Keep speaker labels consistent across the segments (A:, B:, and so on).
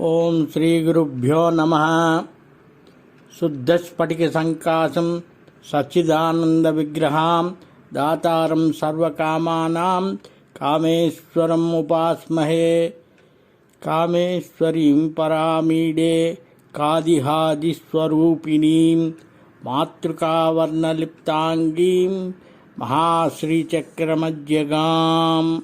A: ఓం శ్రీ గురుభ్యో నమ. శుద్ధస్ఫటిక సంకాశం సచ్చిదానంద విగ్రహాం దాతారం సర్వకామానాం కామేశ్వరం ఉపాస్మహే. కామేశ్వరీం పరామీడే కాదిహాదిస్వరూపిణీం మాతృకావర్ణలిప్తాంగీం మహాశ్రీచక్రమజ్జగాం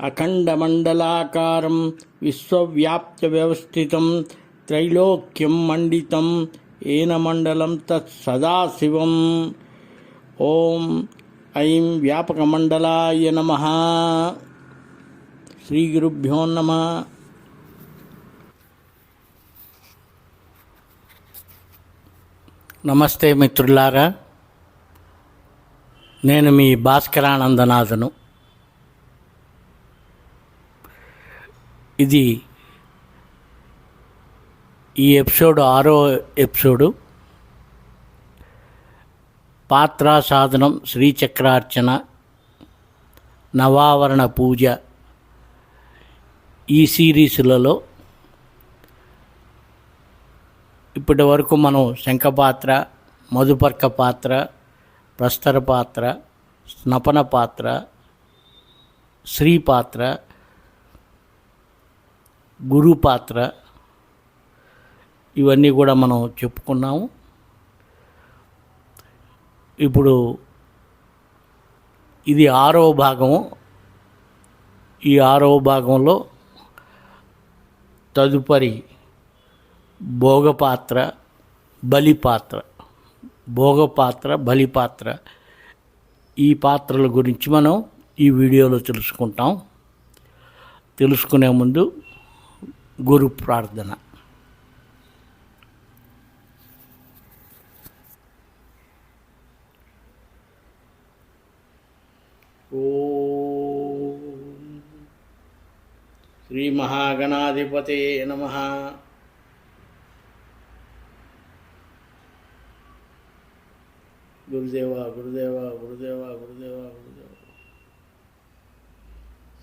A: అఖండమండలాకారం విశ్వవ్యాప్త వ్యవస్థితం త్రైలోక్యం మండితం ఏనమండలం తత్సదాశివం. ఓం ఐం వ్యాపకమండలాయ నమ. శ్రీ గురుభ్యో నమ. నమస్తే మిత్రులారా నేను మీ భాస్కరానందనాథను. ఇది ఈ ఎపిసోడ్ ఆరో ఎపిసోడు. పాత్రా సాధనం శ్రీచక్రార్చన నవావరణ పూజ ఈ సిరీస్లలో. ఇప్పటి వరకు మనం శంఖపాత్ర మధుపర్క పాత్ర ప్రస్తర పాత్ర స్నపన పాత్ర శ్రీ పాత్ర గురు పాత్ర ఇవన్నీ కూడా మనం చెప్పుకున్నాము. ఇప్పుడు ఇది ఆరవ భాగము. ఈ ఆరవ భాగంలో తదుపరి భోగపాత్ర బలిపాత్ర. భోగపాత్ర బలిపాత్ర. ఈ పాత్రల గురించి మనం ఈ వీడియోలో తెలుసుకుంటాం. తెలుసుకునే ముందు గురు ప్రార్థన. శ్రీ మహాగణాధిపతే నమ. గురుదేవ గురుదేవ గురుదేవ గురుదేవ గురుదేవ.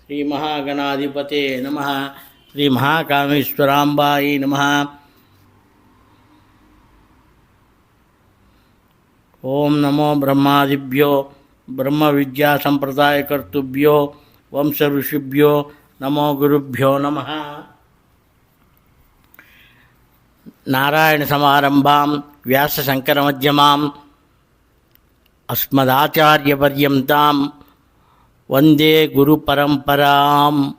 A: శ్రీ మహాగణాధిపతే నమ. శ్రీ మహాకామేశ్వరాంబాయి నమ. ఓం నమో బ్రహ్మాదిభ్యో బ్రహ్మ విద్యా సంప్రదాయకర్తృభ్యో వంశ ఋషిభ్యో నమో గురుభ్యో నమ. నారాయణ సమారంభాం వ్యాస శంకర మధ్యమాం అస్మదాచార్యపర్యంతాం వందే గురు పరంపరాం.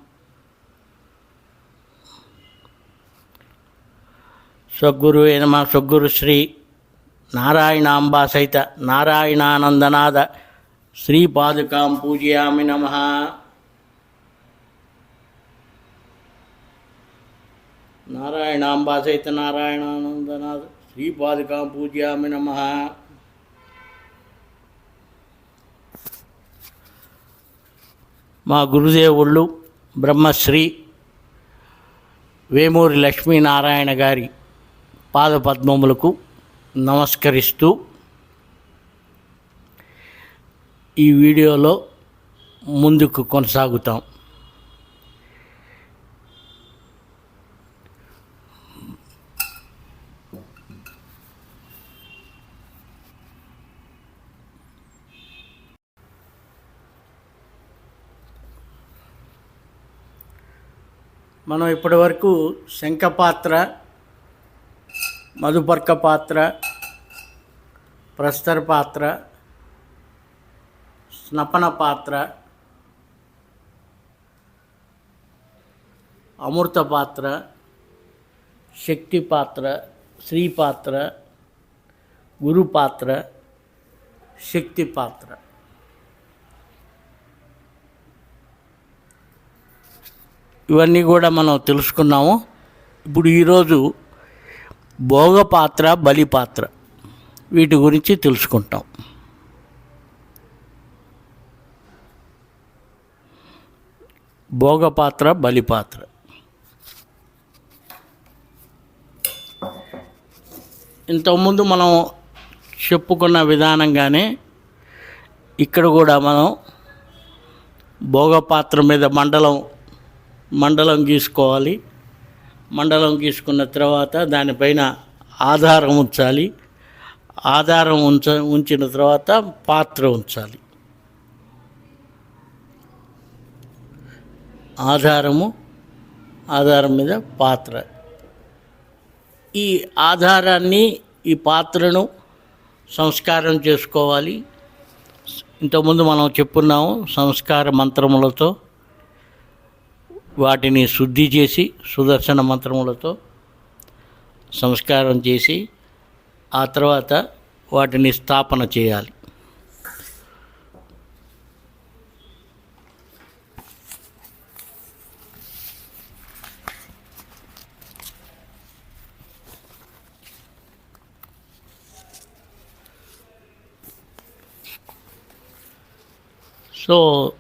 A: స్వగురు నమ స్వగురు శ్రీ నారాయణాంబా సహిత నారాయణానందనాథ శ్రీపాదుకాం పూజయామి నమ. నారాయణాంబా సహిత నారాయణానందనాథ శ్రీపాదుకాం పూజయామి నమ. మా గురుదేవుళ్ళు బ్రహ్మశ్రీ వేమూరి లక్ష్మీనారాయణ గారి పాదపద్మములకు నమస్కరిస్తూ ఈ వీడియోలో ముందుకు కొనసాగుతాం. మనం ఇప్పటివరకు శంఖపాత్ర మధుపర్క పాత్ర ప్రస్తర పాత్ర స్నపన పాత్ర అమృత పాత్ర శక్తి పాత్ర శ్రీ పాత్ర గురు పాత్ర శక్తి పాత్ర. ఇవన్నీ కూడా మనం తెలుసుకున్నాము. ఇప్పుడు ఈరోజు భోగపాత్ర బలిపాత్ర. వీటి గురించి తెలుసుకుంటాం. భోగపాత్ర బలిపాత్ర. ఇంతకుముందు మనం చెప్పుకున్న విధానంగానే ఇక్కడ కూడా మనం భోగపాత్ర మీద మండలం మండలం గీసుకోవాలి. మండలం గీసుకున్న తర్వాత దానిపైన ఆధారం ఉంచాలి. ఆధారం ఉంచ ఉంచిన తర్వాత పాత్ర ఉంచాలి. ఆధారము ఆధారం మీద పాత్ర. ఈ ఆధారాన్ని ఈ పాత్రను సంస్కారం చేసుకోవాలి. ఇంతకుముందు మనం చెప్పున్నాము సంస్కార మంత్రములతో. వాటిని శుద్ధి చేసి సుదర్శన మంత్రములతో సంస్కారం చేసి ఆ తర్వాత వాటిని స్థాపన చేయాలి. సో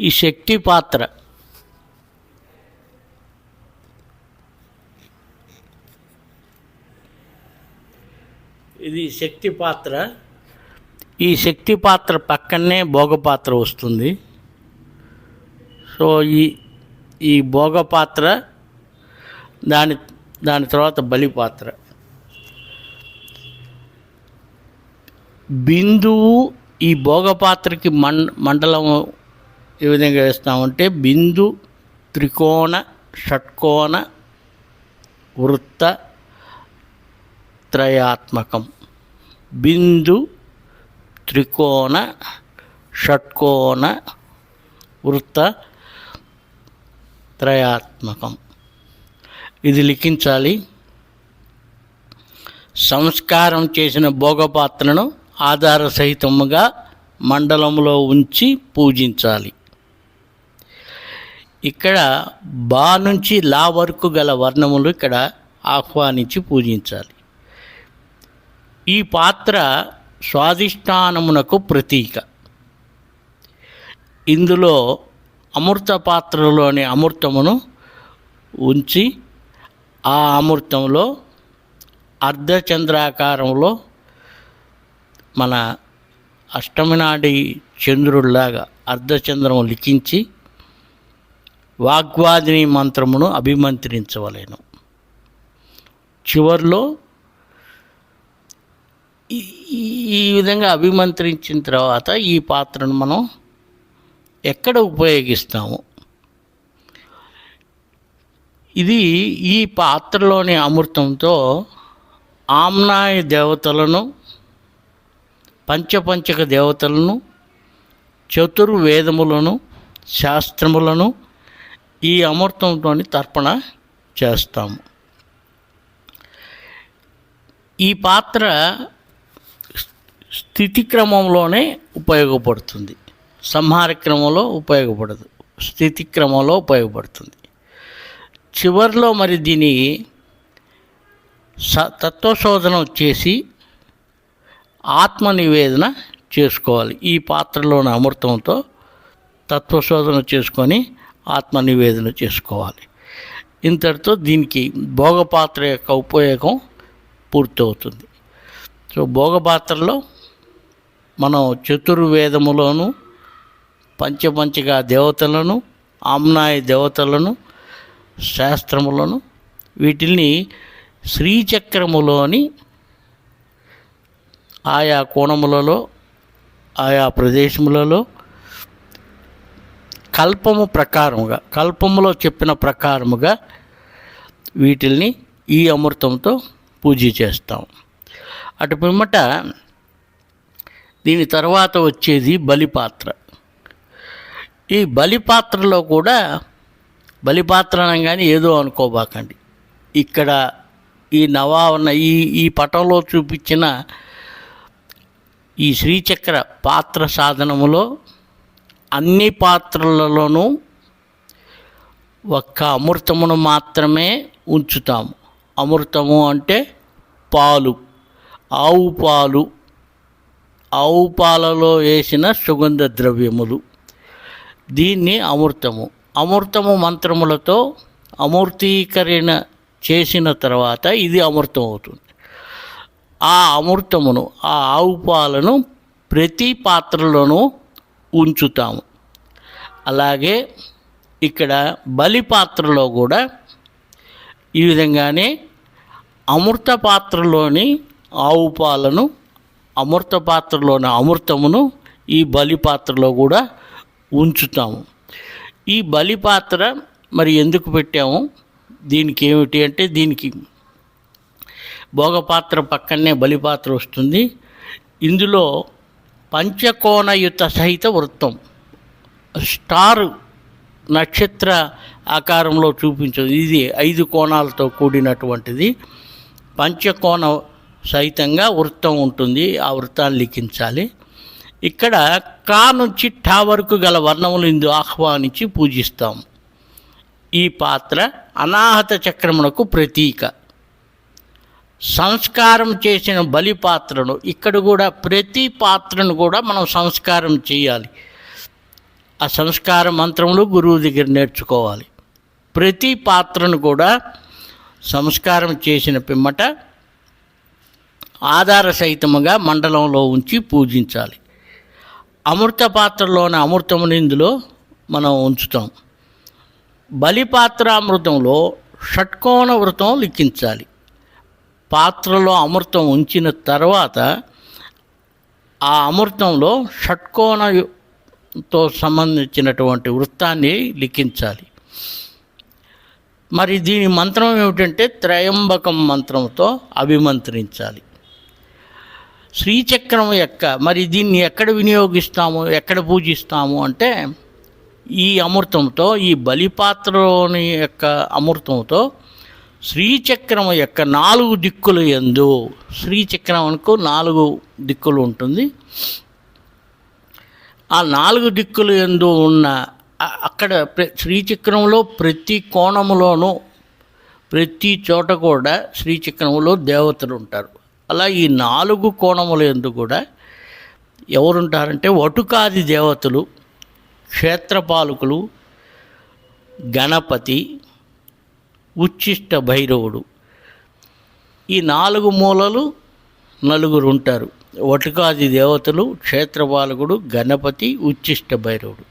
A: ఈ శక్తి పాత్ర. ఇది శక్తి పాత్ర. ఈ శక్తి పాత్ర పక్కనే భోగ పాత్ర వస్తుంది. సో ఈ ఈ భోగ పాత్ర దాని దాని తర్వాత బలి పాత్ర బిందువు ఈ భోగపాత్రకి మం మండలం ఏ విధంగా వేస్తామంటే బిందు త్రికోణ షట్కోణ వృత్త త్రయాత్మకం. బిందు త్రికోణ షట్కోణ వృత్త త్రయాత్మకం. ఇది లిఖించాలి. సంస్కారం చేసిన భోగపాత్రను ఆధార సహితముగా మండలంలో ఉంచి పూజించాలి. ఇక్కడ బా నుంచి లా వరకు గల వర్ణములు ఇక్కడ ఆహ్వానించి పూజించాలి. ఈ పాత్ర స్వాధిష్టానమునకు ప్రతీక. ఇందులో అమృత పాత్రలోని అమృతమును ఉంచి ఆ అమృతంలో అర్ధచంద్రాకారంలో మన అష్టమినాడి చంద్రుడిలాగా అర్ధచంద్రం లిఖించి వాగ్వాదిని మంత్రమును అభిమంత్రించవలేను. చివర్లో ఈ- ఈ విధంగా అభిమంత్రించిన తర్వాత ఈ పాత్రను మనం ఎక్కడ ఉపయోగిస్తాము? ఇది ఈ పాత్రలోని అమృతంతో ఆమ్నాయ దేవతలను పంచపంచక దేవతలను చతుర్వేదములను శాస్త్రములను ఈ అమృతంతో తర్పణ చేస్తాము. ఈ పాత్ర స్థితి క్రమంలోనే ఉపయోగపడుతుంది. సంహార క్రమంలో ఉపయోగపడదు. స్థితి క్రమంలో ఉపయోగపడుతుంది. చివరిలో మరి దీని స తత్వశోధనం చేసి ఆత్మ నివేదన చేసుకోవాలి. ఈ పాత్రలోని అమృతంతో తత్వశోధన చేసుకొని ఆత్మ నివేదన చేసుకోవాలి. ఇంతటితో దీనికి భోగపాత్ర యొక్క ఉపయోగం పూర్తవుతుంది. సో భోగపాత్రలో మనం చతుర్వేదములోను పంచపంచగా దేవతలను ఆమ్నాయ దేవతలను శాస్త్రములను వీటిని శ్రీచక్రములోని ఆయా కోణములలో ఆయా ప్రదేశములలో కల్పము ప్రకారముగా కల్పములో చెప్పిన ప్రకారముగా వీటిల్ని ఈ అమృతంతో పూజ చేస్తాం. అటు పిమ్మట దీని తర్వాత వచ్చేది బలిపాత్ర. ఈ బలిపాత్రలో కూడా బలిపాత్ర అనగానే ఏదో అనుకోబాకండి. ఇక్కడ ఈ నవావరణ ఈ ఈ పటంలో చూపించిన ఈ శ్రీచక్ర పాత్ర సాధనములో అన్ని పాత్రలలోనూ ఒక్క అమృతమును మాత్రమే ఉంచుతాము. అమృతము అంటే పాలు. ఆవు పాలు. ఆవు పాలలో వేసిన సుగంధ ద్రవ్యములు. దీన్ని అమృతము. అమృతము మంత్రములతో అమూర్తీకరణ చేసిన తర్వాత ఇది అమృతం అవుతుంది ఆ అమృతమును ఆ ఆవు పాలను ప్రతి పాత్రలోనూ ఉంచుతాము. అలాగే ఇక్కడ బలి పాత్రలో కూడా ఈ విధంగానే అమృత పాత్రలోని ఆవు పాలను అమృత పాత్రలోని అమృతమును ఈ బలి పాత్రలో కూడా ఉంచుతాము. ఈ బలి పాత్ర మరి ఎందుకు పెట్టాము? దీనికి ఏమిటి అంటే దీనికి భోగపాత్ర పక్కనే బలిపాత్ర వస్తుంది. ఇందులో పంచకోణయుత సహిత వృత్తం. స్టార్ నక్షత్ర ఆకారంలో చూపించదు ఇది ఐదు కోణాలతో కూడినటువంటిది. పంచకోణ సహితంగా వృత్తం ఉంటుంది ఆ వృత్తాన్ని లిఖించాలి. ఇక్కడ కా నుంచి ఠా వరకు గల వర్ణములు ఇందు ఆహ్వానించి పూజిస్తాం. ఈ పాత్ర అనాహత చక్రమునకు ప్రతీక. సంస్కారం చేసిన బలి పాత్రను ఇక్కడ కూడా ప్రతి పాత్రను కూడా మనం సంస్కారం చేయాలి. ఆ సంస్కార మంత్రములు గురువు దగ్గర నేర్చుకోవాలి. ప్రతి పాత్రను కూడా సంస్కారం చేసిన పిమ్మట ఆధార సహితముగా మండలంలో ఉంచి పూజించాలి. అమృత పాత్రలోని అమృతముని ఇందులో మనం ఉంచుతాం. బలిపాత్రామృతంలో షట్కోణ వృతం లిఖించాలి. పాత్రలో అమృతం ఉంచిన తర్వాత ఆ అమృతంలో షట్కోణతో సంబంధించినటువంటి వృత్తాన్ని లిఖించాలి. మరి దీని మంత్రం ఏమిటంటే త్రయంబకం మంత్రంతో అభిమంత్రించాలి. శ్రీచక్రం యొక్క మరి దీన్ని ఎక్కడ వినియోగిస్తాము ఎక్కడ పూజిస్తాము అంటే ఈ అమృతంతో ఈ బలిపాత్రలోని యొక్క అమృతంతో శ్రీచక్రం యొక్క నాలుగు దిక్కులు ఎందు శ్రీచక్రంకు నాలుగు దిక్కులు ఉంటుంది. ఆ నాలుగు దిక్కులు ఎందు ఉన్న అక్కడ ప్ర- శ్రీచక్రంలో ప్రతి కోణములోనూ ప్రతి చోట కూడా శ్రీచక్రంలో దేవతలు ఉంటారు. అలా ఈ నాలుగు కోణముల ఎందు కూడా ఎవరుంటారంటే వటుకాది దేవతలు క్షేత్రపాలకులు గణపతి ఉచ్చిష్ట భైరవుడు. ఈ నాలుగు మూలలు నలుగురు ఉంటారు. వటుకాది దేవతలు క్షేత్రపాలకుడు గణపతి ఉచ్చిష్ట భైరవుడు.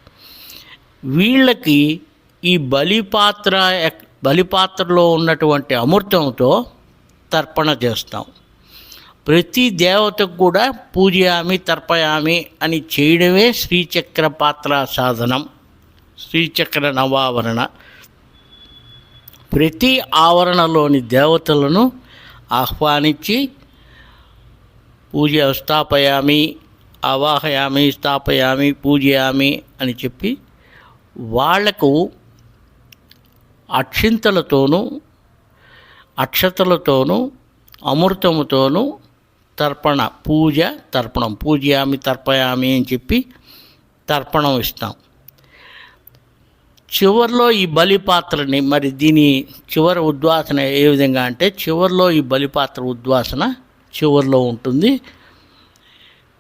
A: వీళ్ళకి ఈ బలిపాత్ర బలిపాత్రలో ఉన్నటువంటి అమృతంతో తర్పణ చేస్తాం. ప్రతి దేవతకు కూడా పూజయామి తర్పయామి అని చేయడమే శ్రీచక్ర పాత్ర సాధనం. శ్రీచక్ర నవావరణ. ప్రతి ఆవరణలోని దేవతలను ఆహ్వానించి పూజ స్థాపయామి అవాహయామి స్థాపయామి పూజయామి అని చెప్పి వాళ్ళకు అక్షింతలతోనూ అక్షతలతోనూ అమృతముతోనూ తర్పణ పూజ తర్పణం పూజయామి తర్పయామి అని చెప్పి తర్పణం ఇస్తాం. చివరిలో ఈ బలిపాత్రని మరి దీని చివరి ఉద్వాసన ఏ విధంగా అంటే చివరిలో ఈ బలిపాత్ర ఉద్వాసన చివరిలో ఉంటుంది.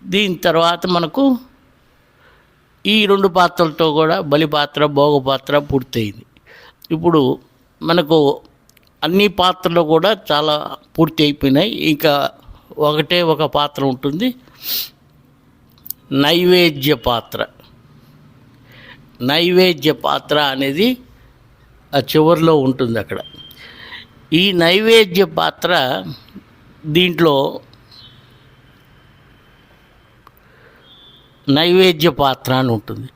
A: దీని తర్వాత మనకు ఈ రెండు పాత్రలతో కూడా బలిపాత్ర భోగపాత్ర పూర్తయింది. ఇప్పుడు మనకు అన్ని పాత్రలు కూడా చాలా పూర్తి అయిపోయినాయి. ఇంకా ఒకటే ఒక పాత్ర ఉంటుంది. నైవేద్య పాత్ర. నైవేద్య పాత్ర అనేది ఆ చివరిలో ఉంటుంది అక్కడ. ఈ నైవేద్య పాత్ర దీంట్లో నైవేద్య పాత్ర అని ఉంటుంది.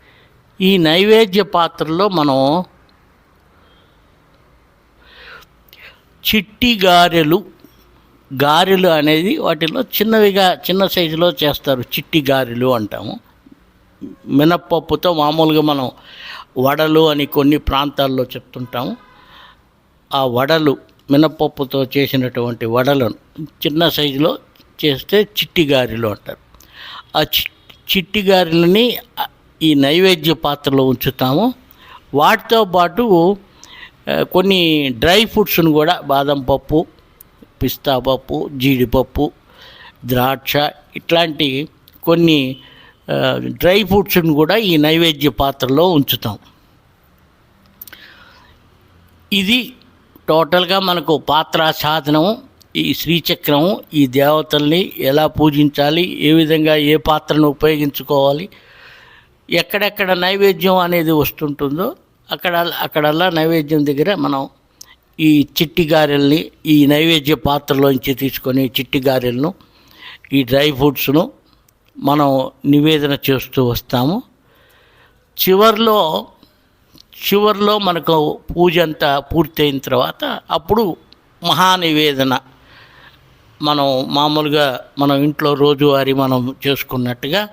A: ఈ నైవేద్య పాత్రలో మనం చిట్టి గారెలు గారెలు అనేది వాటిలో చిన్నవిగా చిన్న సైజులో చేస్తారు. చిట్టి గారెలు అంటాము. మినప్పప్పుతో మామూలుగా మనం వడలు అని కొన్ని ప్రాంతాల్లో చెప్తుంటాము ఆ వడలు మినపప్పుతో చేసినటువంటి వడలను చిన్న సైజులో చేస్తే చిట్టి గారెలు అంటారు. ఆ చి చిట్టి గారెలని ఈ నైవేద్య పాత్రలో ఉంచుతాము. వాటితో పాటు కొన్ని డ్రై ఫ్రూట్స్ను కూడా బాదం పప్పు పిస్తా పప్పు జీడిపప్పు ద్రాక్ష ఇట్లాంటి కొన్ని డ్రై ఫ్రూట్స్ని కూడా ఈ నైవేద్య పాత్రలో ఉంచుతాం. ఇది టోటల్గా మనకు పాత్ర సాధనం ఈ శ్రీచక్రం ఈ దేవతల్ని ఎలా పూజించాలి ఏ విధంగా ఏ పాత్రను ఉపయోగించుకోవాలి ఎక్కడెక్కడ నైవేద్యం అనేది వస్తుంటుందో అక్కడ అక్కడల్లా నైవేద్యం దగ్గర మనం ఈ చిట్టి గారెల్ని ఈ నైవేద్య పాత్రలోంచి తీసుకొని చిట్టి గారెలను ఈ డ్రై ఫ్రూట్స్ను మనం నివేదన చేస్తూ వస్తాము. చివర్లో చివర్లో మనకు పూజ అంతా పూర్తయిన తర్వాత అప్పుడు మహానివేదన. మనం మామూలుగా మనం ఇంట్లో రోజువారీ మనం చేసుకున్నట్టుగా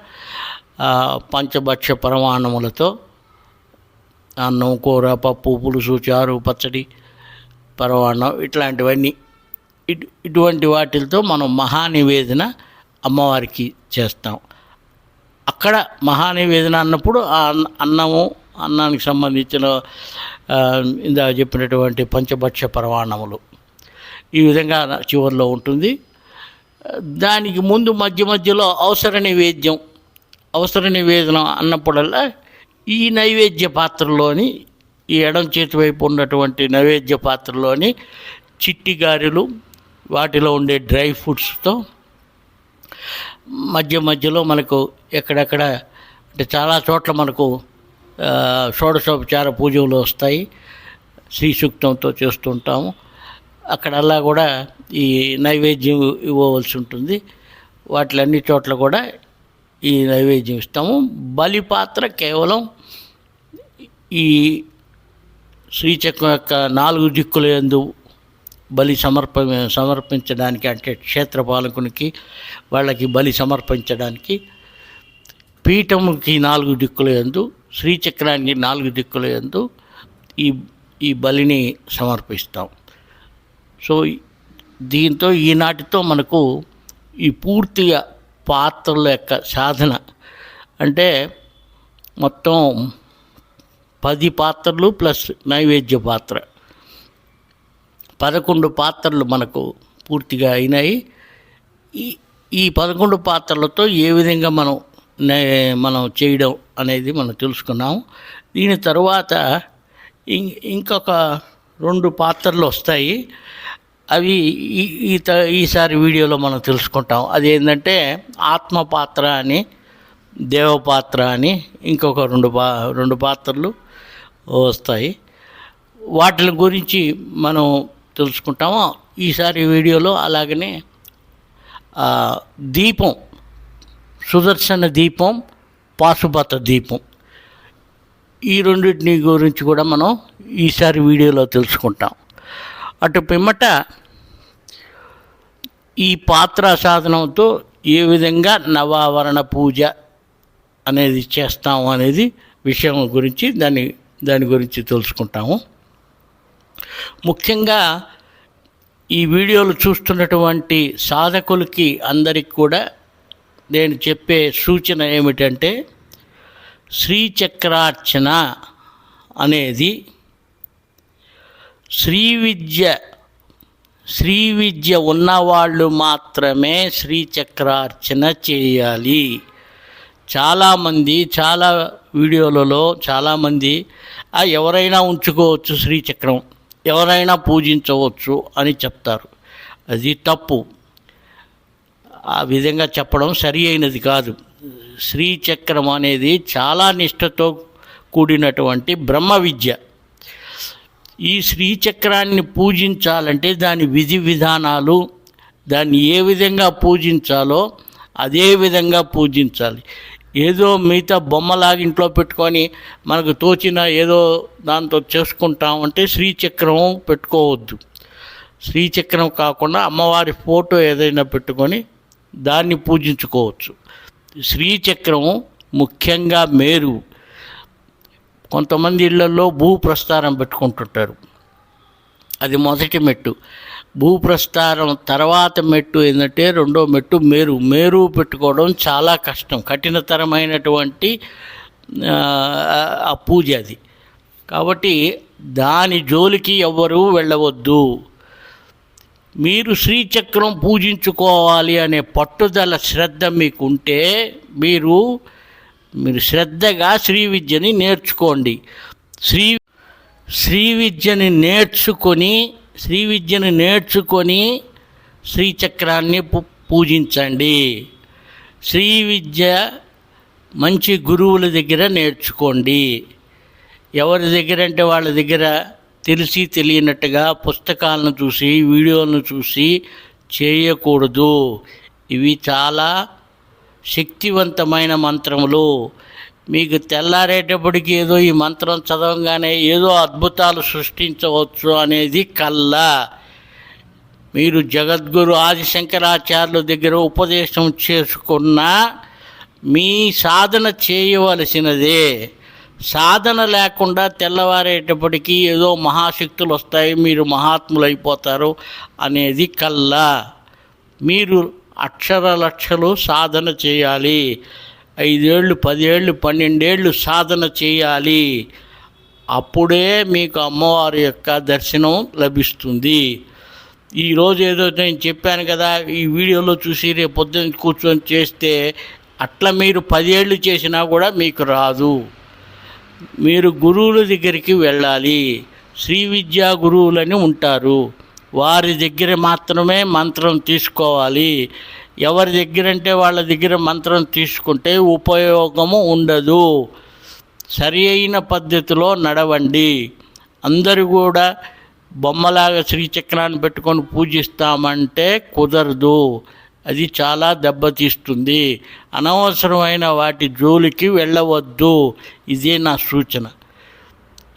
A: పంచభక్ష పరమాన్నములతో అన్నం కూర పప్పు పులుసు చారు పచ్చడి పరమాన్నం ఇట్లాంటివన్నీ ఇటు ఇటువంటి వాటితో మనం మహానివేదన అమ్మవారికి చేస్తాం. అక్కడ మహానివేదన అన్నప్పుడు ఆ అన్న- అన్నము అన్నానికి సంబంధించిన ఇందా చెప్పినటువంటి పంచభక్ష పరమాణములు ఈ విధంగా చివరిలో ఉంటుంది. దానికి ముందు మధ్య మధ్యలో అవసర నివేద్యం అవసర నివేదన అన్నప్పుడల్లా ఈ నైవేద్య పాత్రలోని ఈ ఎడం చేతి వైపు ఉన్నటువంటి నైవేద్య పాత్రలోని చిట్టి గారెలు వాటిలో ఉండే డ్రై ఫ్రూట్స్తో మధ్య మధ్యలో మనకు ఎక్కడెక్కడ అంటే చాలా చోట్ల మనకు షోడశోపచార పూజలు వస్తాయి. శ్రీ సూక్తంతో చేస్తుంటాము అక్కడల్లా కూడా ఈ నైవేద్యం ఇవ్వవలసి ఉంటుంది. వాటిలన్ని చోట్ల కూడా ఈ నైవేద్యం ఇస్తాము. బలి పాత్ర కేవలం ఈ శ్రీచక్రం యొక్క నాలుగు దిక్కుల ఎందు బలి సమర్ప సమర్పించడానికి అంటే క్షేత్రపాలకునికి వాళ్ళకి బలి సమర్పించడానికి పీఠముకి నాలుగు దిక్కుల యందు శ్రీచక్రానికి నాలుగు దిక్కుల యందు ఈ ఈ బలిని సమర్పిస్తాం. సో దీంతో ఈనాటితో మనకు ఈ పూర్తిగా పాత్రల యొక్క సాధన అంటే మొత్తం పది పాత్రలు ప్లస్ నైవేద్య పాత్ర. పదకొండు పాత్రలు మనకు పూర్తిగా అయినాయి. ఈ ఈ పదకొండు పాత్రలతో ఏ విధంగా మనం నే- మనం చేయడం అనేది మనం తెలుసుకున్నాము దీని తర్వాత ఇం- ఇంకొక రెండు పాత్రలు వస్తాయి. అవి ఈ ఈ త- ఈసారి వీడియోలో మనం తెలుసుకుంటాం. అదేంటంటే ఆత్మ పాత్ర అని దేవపాత్ర అని ఇంకొక రెండు పా రెండు పాత్రలు వస్తాయి. వాటి గురించి మనం తెలుసుకుంటాము ఈసారి వీడియోలో అలాగనే దీపం సుదర్శన దీపం పాశుపత దీపం. ఈ రెండింటిని గురించి కూడా మనం ఈసారి వీడియోలో తెలుసుకుంటాం. అటు పిమ్మట ఈ పాత్ర సాధనంతో ఏ విధంగా నవావరణ పూజ అనేది చేస్తాము అనేది విషయం గురించి దాని దాని గురించి తెలుసుకుంటాము. ముఖ్యంగా ఈ వీడియోలు చూస్తున్నటువంటి సాధకులకి అందరికి కూడా నేను చెప్పే సూచన ఏమిటంటే శ్రీచక్రార్చన అనేది శ్రీ విద్య శ్రీ విద్య ఉన్నవాళ్ళు మాత్రమే శ్రీచక్రార్చన చేయాలి. చాలామంది చాలా వీడియోలలో చాలామంది ఎవరైనా ఉంచుకోవచ్చు శ్రీచక్రం. ఎవరైనా పూజించవచ్చు అని చెప్తారు. అది తప్పు. ఆ విధంగా చెప్పడం సరి అయినది కాదు. శ్రీచక్రం అనేది చాలా నిష్ఠతో కూడినటువంటి బ్రహ్మ విద్య. ఈ శ్రీచక్రాన్ని పూజించాలంటే దాని విధి విధానాలు దాన్ని ఏ విధంగా పూజించాలో అదే విధంగా పూజించాలి. ఏదో మిగతా బొమ్మలాగా ఇంట్లో పెట్టుకొని మనకు తోచిన ఏదో దాంతో చేసుకుంటాం అంటే శ్రీచక్రం పెట్టుకోవద్దు. శ్రీచక్రం కాకుండా అమ్మవారి ఫోటో ఏదైనా పెట్టుకొని దాన్ని పూజించుకోవచ్చు. శ్రీచక్రం ముఖ్యంగా మేరు. కొంతమంది ఇళ్ళలో భూప్రస్థారం పెట్టుకుంటుంటారు. అది మొదటి మెట్టు. భూప్రస్థానం తర్వాత మెట్టు ఏంటంటే రెండో మెట్టు మేరు మేరు పెట్టుకోవడం చాలా కష్టం కఠినతరమైనటువంటి ఆ పూజ అది. కాబట్టి దాని జోలికి ఎవ్వరూ వెళ్ళవద్దు. మీరు శ్రీచక్రం పూజించుకోవాలి అనే పట్టుదల శ్రద్ధ మీకుంటే మీరు మీరు శ్రద్ధగా శ్రీ విద్యని నేర్చుకోండి. శ్రీ శ్రీ విద్యని నేర్చుకొని శ్రీ విద్యను నేర్చుకొని శ్రీచక్రాన్ని పూజించండి. శ్రీ విద్య మంచి గురువుల దగ్గర నేర్చుకోండి. ఎవరి దగ్గర అంటే వాళ్ళ దగ్గర తెలిసి తెలియనట్టుగా పుస్తకాలను చూసి వీడియోలను చూసి చేయకూడదు. ఇవి చాలా శక్తివంతమైన మంత్రములు. మీకు తెల్లారేటప్పటికి ఏదో ఈ మంత్రం చదవగానే ఏదో అద్భుతాలు సృష్టించవచ్చు అనేది కల్లా మీరు జగద్గురు ఆదిశంకరాచార్యుల దగ్గర ఉపదేశం చేసుకున్న మీ సాధన చేయవలసినదే. సాధన లేకుండా తెల్లవారేటప్పటికీ ఏదో మహాశక్తులు వస్తాయి మీరు మహాత్ములు అయిపోతారు అనేది కల్లా మీరు అక్షర లక్షలు సాధన చేయాలి. ఐదేళ్ళు పదేళ్ళు పన్నెండేళ్ళు సాధన చేయాలి. అప్పుడే మీకు అమ్మవారి యొక్క దర్శనం లభిస్తుంది. ఈరోజు ఏదో నేను చెప్పాను కదా ఈ వీడియోలో చూసి రేపు పొద్దున్న కూర్చొని చేస్తే అట్లా మీరు పదేళ్ళు చేసినా కూడా మీకు రాదు. మీరు గురువుల దగ్గరికి వెళ్ళాలి. శ్రీ విద్యా గురువులని ఉంటారు. వారి దగ్గర మాత్రమే మంత్రం తీసుకోవాలి. ఎవరి దగ్గర అంటే వాళ్ళ దగ్గర మంత్రం తీసుకుంటే ఉపయోగము ఉండదు. సరి అయిన పద్ధతిలో నడవండి. అందరూ కూడా బొమ్మలాగా శ్రీచక్రాన్ని పెట్టుకొని పూజిస్తామంటే కుదరదు. అది చాలా దెబ్బతీస్తుంది. అనవసరమైన వాటి జోలికి వెళ్ళవద్దు. ఇదే నా సూచన.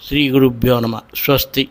A: శ్రీ గురుభ్యో నమ. స్వస్తి.